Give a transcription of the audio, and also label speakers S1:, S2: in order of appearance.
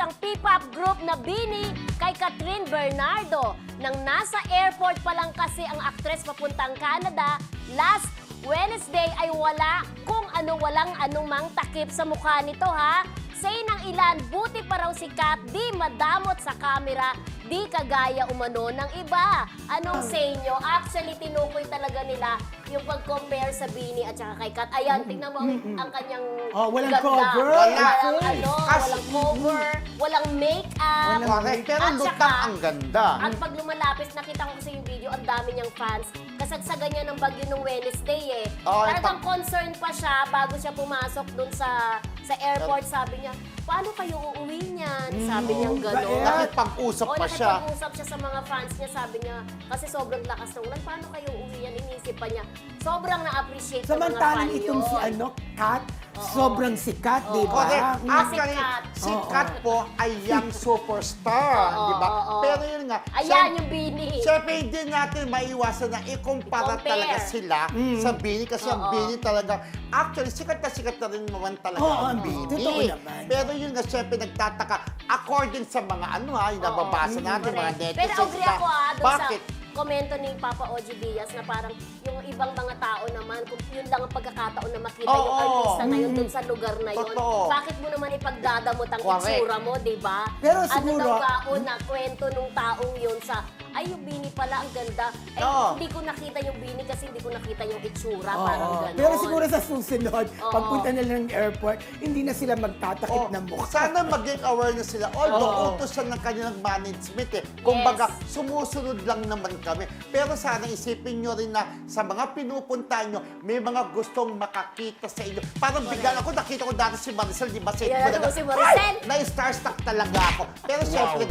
S1: ang P-pop group na Bini kay Catherine Bernardo. Nang nasa airport pa lang kasi ang aktres papuntang Canada, last Wednesday ay wala kung ano walang anumang takip sa mukha nito ha. Say ng ilan, buti pa raw si Kat di madamot sa camera, di kagaya umano ng iba. Anong say nyo? Actually, tinukoy talaga nila yung pag-compare sa Bini at saka kay Kat. Ayan, tingnan mo ang kanyang
S2: Oh, walang
S1: ganda.
S2: cover.
S1: Walang,
S3: Wala.
S1: ano,
S3: Kasi-
S1: walang cover, walang make-up.
S2: Walang
S3: Correct. Pero
S1: At
S3: lutang ang ganda.
S1: At pag lumalapit, nakita ko kasi yung video, ang dami niyang fans. Kasagsagan niya ng bagyo nung Wednesday eh.
S3: Oo,
S1: Talagang concerned pa siya bago siya pumasok dun sa sa airport. Sabi niya, paano kayo uuwi niyan? Sabi niya
S2: Oo,
S1: gano'n.
S2: bakit?
S3: Nakipag-usap
S1: O,
S3: pa siya.
S1: nakipag-usap siya sa mga fans niya. Sabi niya, kasi sobrang lakas ng ulan, paano kayo uuwi yan? Inisip pa niya. Sobrang na-appreciate ng mga fan
S2: Samantalang itong si
S1: yun.
S2: ano, Kat, sobrang sikat, di ba?
S3: Correct.
S2: Mm.
S3: Actually,
S1: Sikat.
S3: si
S2: Oo.
S3: Kat po ay young superstar,
S1: Oo,
S3: di ba?
S1: oo, oo.
S3: Pero yun nga,
S1: Ayan yung Bini.
S3: Siyempre, hindi natin maiwasan na ikumpara talaga sila
S2: Mm.
S3: sa Bini kasi ang
S1: Oo.
S3: Bini talaga, actually, sikat na sikat na rin naman talaga
S2: Oo,
S3: ang. Bini.
S2: Totoo naman.
S3: Pero yun nga, siyempre, nagtataka, according sa mga ano ha, yung nababasa
S1: Mm,
S3: natin, mga
S1: correct.
S3: netizens
S1: Pero agree
S3: na,
S1: ako ah, dun
S3: bakit?
S1: sa komento ni Papa Oji Diaz na parang yung ibang mga tao naman, kung yun lang ang pagkakataon na makita
S3: Oo.
S1: yung artista na yun dun sa lugar na yun,
S3: Totoo.
S1: bakit mo naman ipagdadamot ang
S3: Correct.
S1: itsura mo, di ba?
S2: Pero
S1: ano
S2: siguro-
S1: daw kaon na kwento nung taong yun sa, ay yung bini pala, ang ganda. Eh,
S3: Oo.
S1: hindi ko nakita yung bini kasi hindi ko nakita yung itsura,
S2: Oo.
S1: parang gano'n.
S2: Pero siguro sa susunod,
S1: Oo.
S2: pagpunta na lang ng airport, hindi na sila magtatakip
S3: Oh,
S2: ng mukha.
S3: Sana maging aware na sila. Although,
S2: Oo.
S3: utos siya ng kanilang management eh. Kumbaga, sumusunod lang naman kami. Pero sana isipin nyo rin na sa mga pinupunta nyo, may mga gustong makakita sa inyo. Parang bigla ako, nakita ko dati si Maricel, di ba? Sa
S1: Yan, ano, si Maricel?
S3: Na-starstruck talaga ako. Pero syempre,